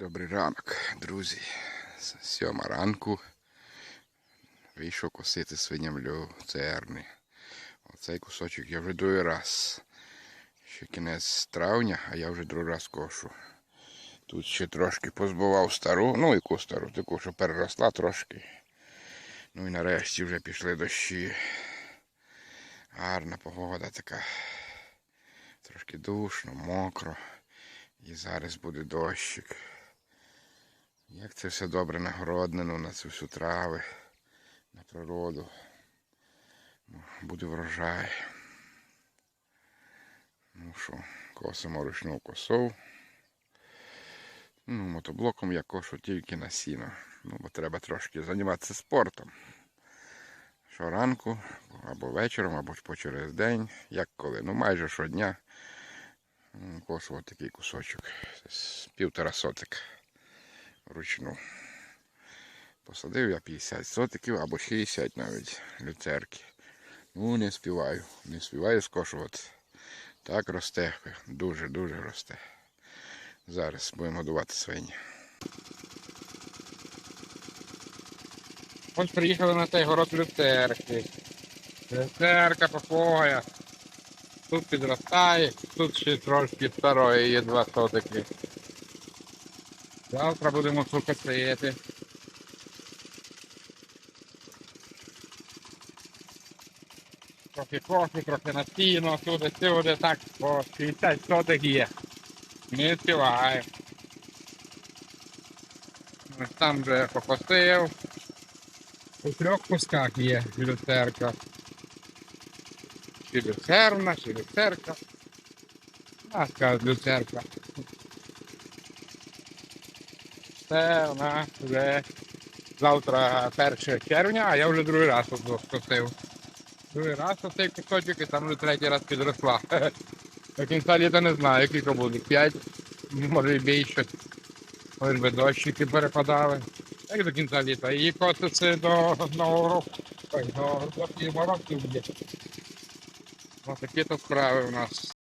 Добрий ранок, друзі. Сьома ранку. Вийшов косити свиням люцерни. Оцей кусочок я вже другий раз. Ще кінець травня, а я вже другий раз кошу. Тут ще трошки позбував стару, ну яку стару, таку, що переросла трошки. Ну і нарешті вже пішли дощі. Гарна погода така. Трошки душно, мокро. І зараз буде дощик. Як це все добре нагороднено на цю всю трави, на природу. Ну, Буде врожай. Ну що, косимо ручну косов. Ну, мотоблоком я кошу тільки на сіно. Ну, бо треба трошки займатися спортом. Щоранку, або вечором, або по через день, як коли. Ну майже щодня. М, Кошу от такий кусочок. Півтора сотик вручну. Посадив я 50 сотиків або 60 навіть люцерки. Ну не співаю. Не співаю скошувати. Так росте, дуже-дуже росте. Зараз будемо годувати свині. Ось приїхали на цей город люцерки. Люцерка попоя. Тут підростає, тут ще трошки старої є два сотики. Завтра будемо сукосити. Трохи кофі, трохи на сіно, туди, сюди, так, по 60 сотик є. Не співає. Ось там вже покосив. У трьох кусках є люцерка. Чи люцерна, чи люцерка. А, скажуть люцерка. Це у нас вже завтра 1 червня, а я вже другий раз скосив. Другий раз оцей кусочок і там вже третій раз підросла. До кінця літа не знаю, скільки буде. 5, може і більше. Ось би дощики перепадали. Так до кінця літа. І котиться до нового року. Ой, до, півмороку буде. Ось такі то справи у нас.